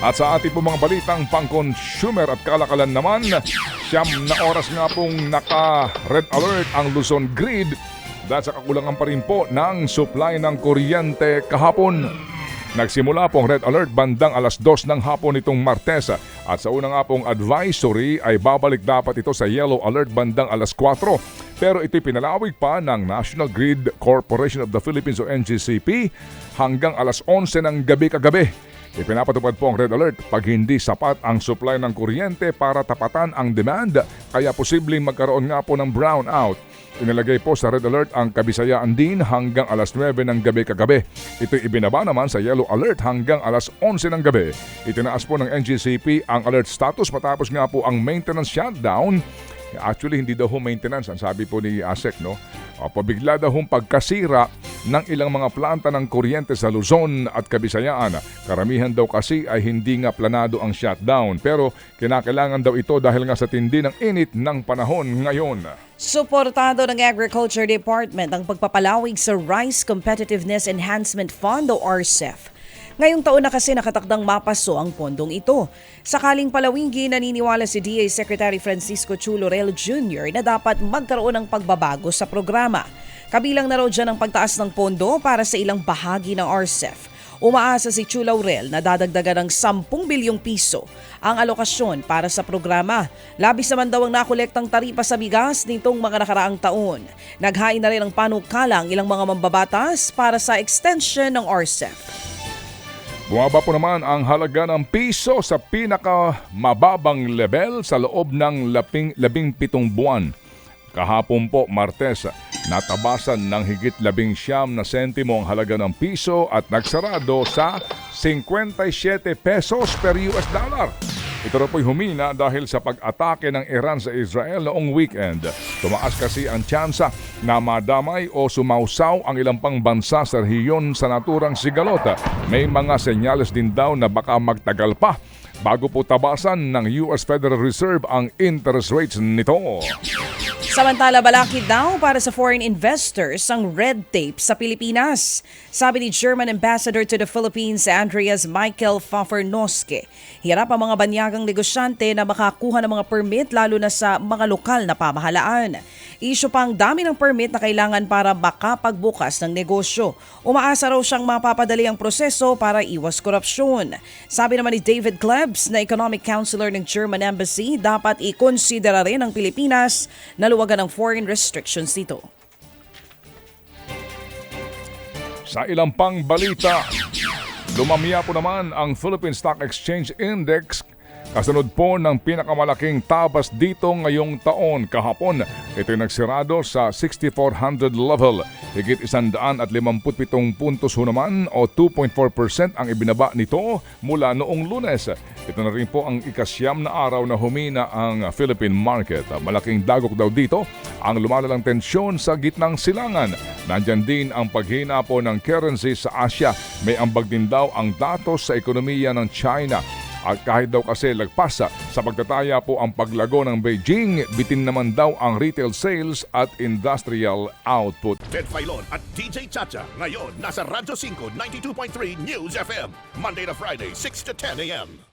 At sa ating po mga balitang pang-consumer at kalakalan naman, siyam na oras nga pong naka-red alert ang Luzon Grid dahil sa kakulangan pa rin po ng supply ng kuryente kahapon. Nagsimula pong red alert bandang alas 2 ng hapon nitong Martes at sa una nga pong advisory ay babalik dapat ito sa yellow alert bandang alas 4. Pero ito'y pinalawig pa ng National Grid Corporation of the Philippines o NGCP hanggang alas 11 ng gabi kagabi. Ipinapatupad po ang red alert pag hindi sapat ang supply ng kuryente para tapatan ang demand kaya posibleng magkaroon nga po ng brownout. Inilagay po sa red alert ang Kabisayaan din hanggang alas 9 ng gabi kagabi. Ito ibinaba naman sa yellow alert hanggang alas 11 ng gabi. Itinaas po ng NGCP ang alert status matapos nga po ang maintenance shutdown. Actually, hindi daw home maintenance, ang sabi po ni ASEC, no? O, pabigla daw hong pagkasira ng ilang mga planta ng kuryente sa Luzon at Kabisayaan. Karamihan daw kasi ay hindi nga planado ang shutdown pero kinakailangan daw ito dahil nga sa tindi ng init ng panahon ngayon. Suportado ng Agriculture Department ang pagpapalawig sa Rice Competitiveness Enhancement Fund o RCEF. Ngayong taon na kasi nakatakdang mapaso ang pondong ito. Sakaling palawigin, naniniwala si DA Secretary Francisco Chulo Rel Jr. na dapat magkaroon ng pagbabago sa programa. Kabilang na raw dyan ang pagtaas ng pondo para sa ilang bahagi ng RCEF. Umaasa si Chula Aurel na dadagdagan ng 10 bilyong piso ang alokasyon para sa programa. Labis naman daw ang nakolektang taripa sa bigas nitong mga nakaraang taon. Naghain na rin ng panukalang ilang mga mambabatas para sa extension ng RCEF. Bumaba po naman ang halaga ng piso sa pinakamababang level sa loob ng labing, labing pitong buwan. Kahapon po, Martes, natabasan ng higit labing siyam na sentimo ang halaga ng piso at nagsarado sa 57 pesos per US dollar. Ito raw po'y humina dahil sa pag-atake ng Iran sa Israel noong weekend. Tumaas kasi ang tsansa na madamay o sumausaw ang ilang pang bansa sa rehiyon sa naturang sigalota. May mga senyales din daw na baka magtagal pa bago po tabasan ng US Federal Reserve ang interest rates nito. Samantala, balakid daw para sa foreign investors ang red tape sa Pilipinas. Sabi ni German Ambassador to the Philippines, Andreas Michael Fafernoske, hirap ang mga banyagang negosyante na makakuha ng mga permit lalo na sa mga lokal na pamahalaan. Isyo pa ang dami ng permit na kailangan para makapagbukas ng negosyo. Umaasa raw siyang mapapadali ang proseso para iwas korupsyon. Sabi naman ni David Klebs na economic counselor ng German Embassy, dapat ikonsidera rin ng Pilipinas na luwagan ng foreign restrictions dito. Sa ilang pang balita, lumamia po naman ang Philippine Stock Exchange Index kasunod po ng pinakamalaking tabas dito ngayong taon kahapon. Ito'y nagsirado sa 6,400 level. Higit 157 puntos ho naman o 2.4% ang ibinaba nito mula noong lunes. Ito na rin po ang ikasyam na araw na humina ang Philippine market. Malaking dagok daw dito ang lumalalang tensyon sa gitnang silangan. Nandyan din ang paghina po ng currency sa Asia. May ambag din daw ang datos sa ekonomiya ng China. At kahit daw kasi lagpasa sa pagtataya po ang paglago ng Beijing, bitin naman daw ang retail sales at industrial output. Ted Filon at DJ Chacha. Ngayon, nasa Radyo 5, 92.3 News FM. Monday to Friday, 6 to 10 a.m.